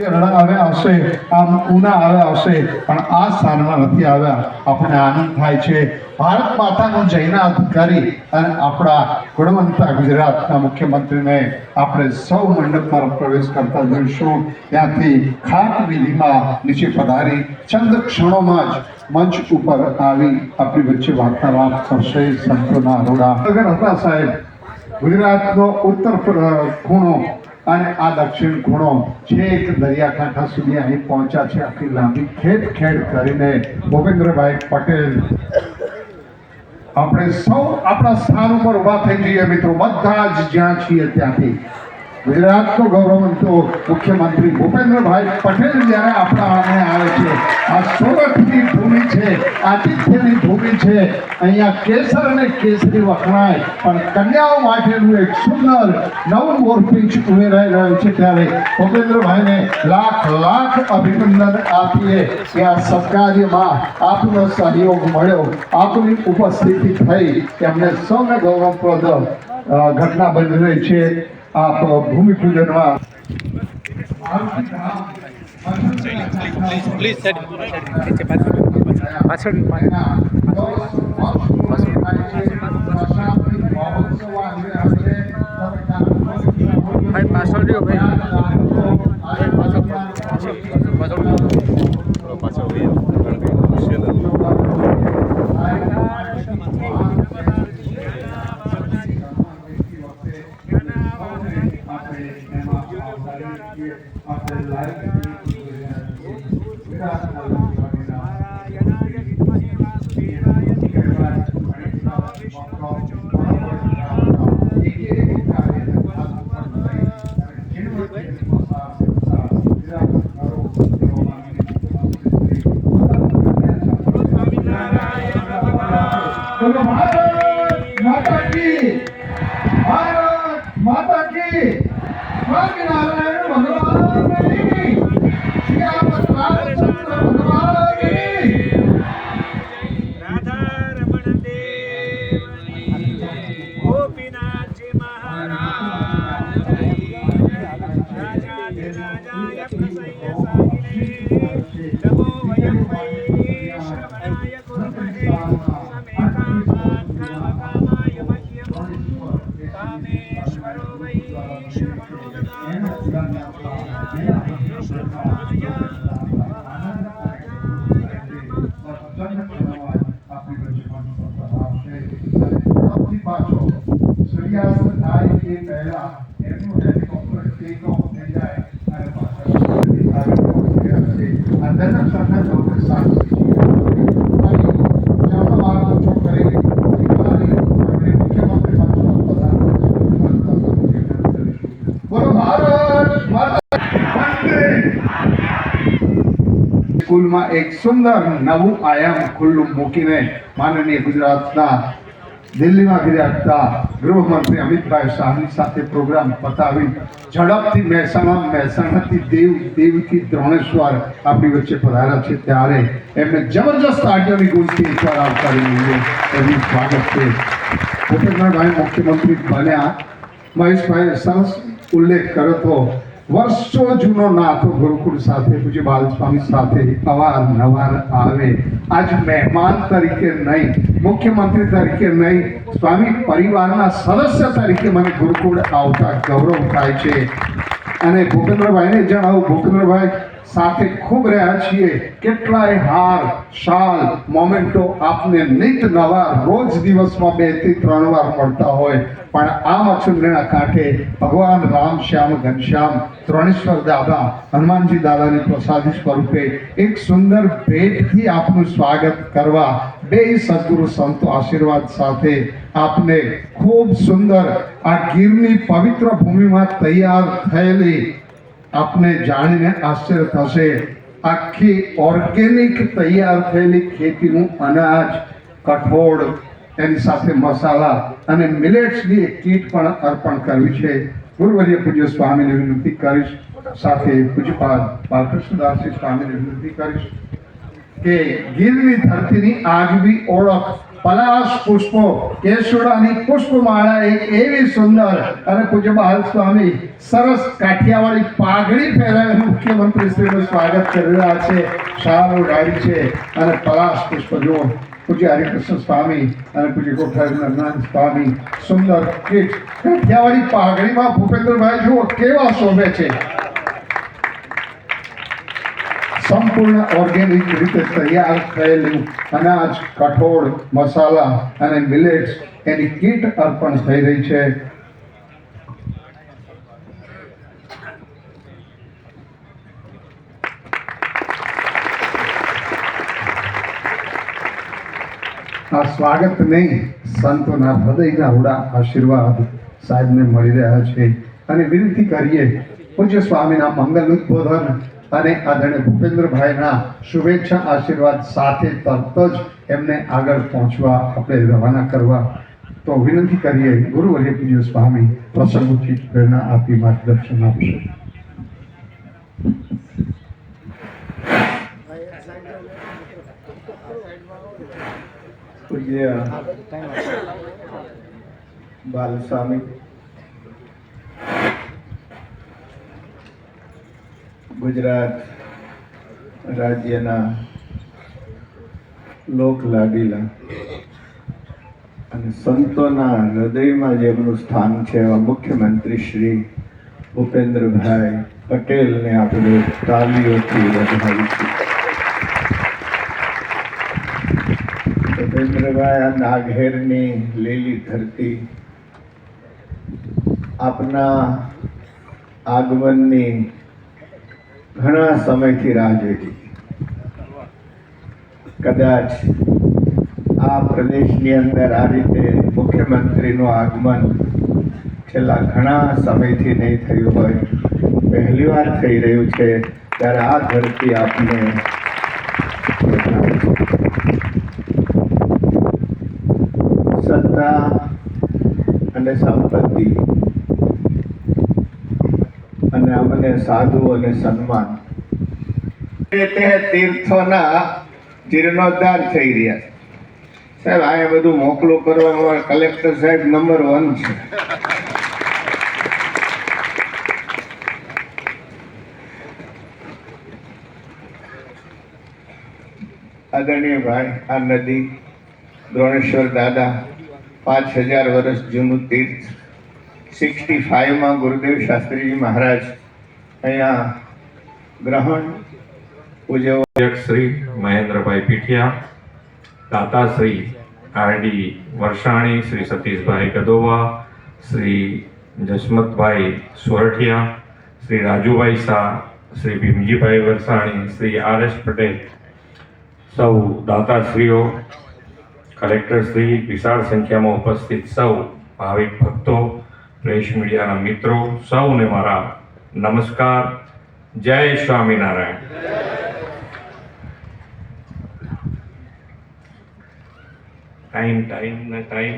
રડા આવ્યા હશે આમ ઉના આવ્યા હશે પણ આ સ્થાનમાં નથી આવ્યા. આપણને આનંદ થાય છે. ભારત માતાનો જૈનાથ અધિકારી અને આપણા ગુણવંતા ગુજરાતના મુખ્યમંત્રીને આપણે સૌ મંડપમાં પ્રવેશ કરતા જોઈશું. ત્યાંથી ખાત વિધિમાં નીચે પધારી ચંદ ક્ષણોમાં જ મંચ ઉપર આવી આપણી વચ્ચે વાર્તાલાપ કરશે સંતોના અરોડા અગર હતા સાહેબ, ગુજરાતનો ઉત્તર ખૂણો અને આ દક્ષિણ ખૂણો છેક દરિયાકાંઠા સુધી અહીં પહોંચ્યા છે. આખી લાંબી ખેડ ખેડ કરીને ભૂપેન્દ્રભાઈ પટેલ. આપણે સૌ આપણા સ્થાન ઉપર ઊભા થઈ જઈએ મિત્રો. બધા જ જ્યાં છીએ ત્યાંથી. ગુજરાતનો ગૌરવંતો મુખ્યમંત્રી ભૂપેન્દ્રભાઈ પટેલ જ્યારે આપણા આંગણે આવે છે, આ સોરઠની ભૂમિ છે, આતિથ્યની ભૂમિ છે, અહીંયા કેસર અને કેસરી વખણાય, પણ કન્યાઓ માટેનું એક સુંદર નવું મોરપિંચ ઉમેરાઈ રહ્યું છે ત્યારે ભૂપેન્દ્રભાઈને લાખ લાખ અભિનંદન આપીએ કે આ સત્કાર્યમાં આપનો સહયોગ મળ્યો. આપની ઉપસ્થિતિ થઈ, એમને સૌને ગૌરવપ્રદ ઘટના બની રહી છે. આપ ભૂમિપૂજનમાં પ્લીઝ સાઈડ નીચે પાછળ પાછળ ભાઈ પાછળ રહ્યો ભાઈ પાછળ પાછળ પાછળ પાછળ વહી બોલો ભારત વૈશ્રવણો સૂર્યાસ્ત થાય એ પહેલા એમનું હેલિકોપ્ટર ટેક ઓફ થઈ જાય અને પાછળ આ દરેક શાખા ચોક્કસ સાક્ષી છે ચાલો માર્ગ ઓછો કરી મુખ્યમંત્રી બોલો ભારત માતા સ્કૂલમાં એક સુંદર નવું આયામ ખુલ્લું મૂકીને માનનીય ગુજરાતના દિલ્હીમાં ગિરાજતા ગૃહમંત્રી અમિતભાઈ શાહની સાથે પ્રોગ્રામ પતાવી ઝડપથી મહેસાણા, મહેસાણાથી દેવ, દેવથી દ્રોણેશ્વર આપણી વચ્ચે પધાર્યા છે. ત્યારે એમને જબરજસ્ત આડિયોની ગુણથી એકવાર આવકારી લઈએ. એનું સ્વાગત છે. ભૂપેન્દ્રભાઈ મુખ્યમંત્રી બન્યા. મહેશભાઈએ સરસ ઉલ્લેખ કર્યો હતો. વર્ષો જૂનો નાતો ગુરુકુળ સાથે, પૂજ્ય બાલસ્વામી સાથે અવારનવાર આવે. આજ મહેમાન તરીકે નહીં, મુખ્યમંત્રી તરીકે નહીં, સ્વામી પરિવારના સદસ્ય તરીકે મને ગુરુકુળ આવતા ગૌરવ થાય છે. અને ભૂપેન્દ્રભાઈને જણાવું, ભૂપેન્દ્રભાઈ સાથે ખૂબ રહ્યા છીએ. કેટલાય હાર, શાલ, મોમેન્ટો આપને નિત નવા રોજ દિવસમાં બેથી ત્રણ વાર મળતા હોય. પણ આ મચુંદ્રના કાંઠે ભગવાન રામ શ્યામ ઘનશ્યામ ત્રણેશ્વર દાદા હનુમાનજી દાદાની પ્રસાદી સ્વરૂપે એક સુંદર ભેટથી આપનું સ્વાગત કરવા બે સદગુરુ સંતો આશીર્વાદ સાથે આપને ખૂબ સુંદર આ ગીરની પવિત્ર ભૂમિમાં તૈયાર થયેલી આપને જાણીને આશ્ચર્ય થશે. આખી ઓર્ગેનિક તૈયાર થયેલી ખેતીનું અનાજ, કઠોળ, એની સાથે મસાલા અને મિલેટ્સની એક કીટ પણ અર્પણ કરવી છે. ગુરુવર્ય પૂજ્ય સ્વામીને વિનંતી કરીશ, સાથે પૂજ્યપાદ બાલકૃષ્ણદાસજી સ્વામીને વિનંતી કરીશ કે ગીરની ધરતીની આગવી ઓળખ, પલાશ પુષ્પો, કેસુડાની પુષ્પમાળા એક એવી સુંદર અને પૂજ્ય બાલ સ્વામી સરસ કાઠિયાવાડી પાઘડી પહેરાવી મુખ્યમંત્રી સ્વાગત કરી રહ્યા છે, સારું ઉડાડી છે અને પલાશ પુષ્પ જુઓ. પૂજ્ય હરિકૃષ્ણ સ્વામી અને પૂજ્ય ગોઠાનંદ સ્વામી સુંદર કીટ પાઘડીમાં ભૂપેન્દ્રભાઈ જુઓ, કેવા શોભે છે. સંપૂર્ણ ઓર્ગેનિક રીતે તૈયાર થયેલું અનાજ, કઠોળ, મસાલા અને મિલેટ્સ એની કીટ અર્પણ થઈ રહી છે. આ સ્વાગત નહીં સંતોના હૃદયના ઉડા આશીર્વાદ સાહેબને મળી રહ્યા છે. અને વિનંતી કરીએ, પૂજ્ય સ્વામીના મંગલ ઉદ્બોધન અને આદરણીય ભૂપેન્દ્રભાઈના શુભેચ્છા આશીર્વાદ સાથે તરત જ એમને આગળ પહોંચવા આપણે રવાના કરવા. તો વિનંતી કરીએ ગુરુવર્ય પૂજ્ય સ્વામી પ્રસંગોચિત પ્રેરણા આપી માર્ગદર્શન આપશે. પૂજ્ય બાલસ્વામી ગુજરાત રાજ્યના લોક લાડીલા અને સંતોના હૃદયમાં જેમનું સ્થાન છે, એવા મુખ્યમંત્રી શ્રી ભૂપેન્દ્રભાઈ પટેલને આપણે તાલીઓથી વધાવીશું ભૂપેન્દ્રભાઈ આ નાઘેરની લીલી ધરતી આપના આગમનની ઘણા સમયથી રાહ જોઈ. કદાચ આ પ્રદેશની અંદર આ રીતે મુખ્યમંત્રીનું આગમન છેલ્લા ઘણા સમયથી નહીં થયું હોય. પહેલી વાર થઈ રહ્યું છે, ત્યારે આ ધરતી આપને અને સંપત્તિ અને અમને સાધુ અને સન્માન. તે તીર્થોના જીર્ણોદ્ધાર થઈ રહ્યા છે. સાહેબ, આ બધું મોકલું કરવા કલેક્ટર સાહેબ નંબર વન છે. આદરણીય ભાઈ, આ નદી, દ્રોણેશ્વર દાદા પાંચ હજાર વર્ષ જૂનું તીર્થ સિક્સટી ફાઇવમાં ગુરુદેવ શાસ્ત્રીજી મહારાજ અહીંયા ગ્રહણ ઉજવવા શ્રી મહેન્દ્રભાઈ પીઠિયા, દાતા Shri RD Varsani, Shri Satishbhai Gadhova Shri Jasmatbhai Sorathiya, Shri Rajubhai Shah, Shri Bhimjibhai Varsani, Shri R S Patel સૌ દાતાશ્રીઓ કલેક્ટર શ્રી વિશાળ સંખ્યામાં ઉપસ્થિત સૌ ભાવિક ભક્તો, પ્રેસ મીડિયાના મિત્રો, સૌને મારા નમસ્કાર. જય સ્વામિનારાયણ. ટાઈમ ટાઈમ ને ટાઈમ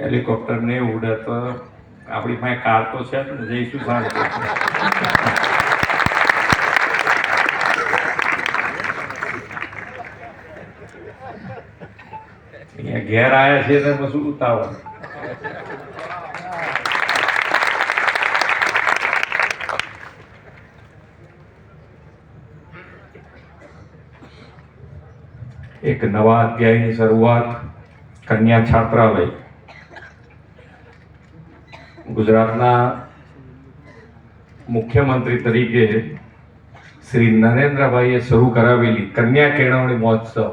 હેલિકોપ્ટર ને ઉડે તો આપણી પાસે કાર તો છે જઈશું ઘેર આવ્યા છે ને પછી ઉતાવળ. એક નવા અધ્યાયની શરૂઆત કન્યા છાત્રાલય. ગુજરાતના મુખ્યમંત્રી તરીકે શ્રી નરેન્દ્રભાઈએ શરૂ કરાવેલી કન્યા કેળવણી મહોત્સવ.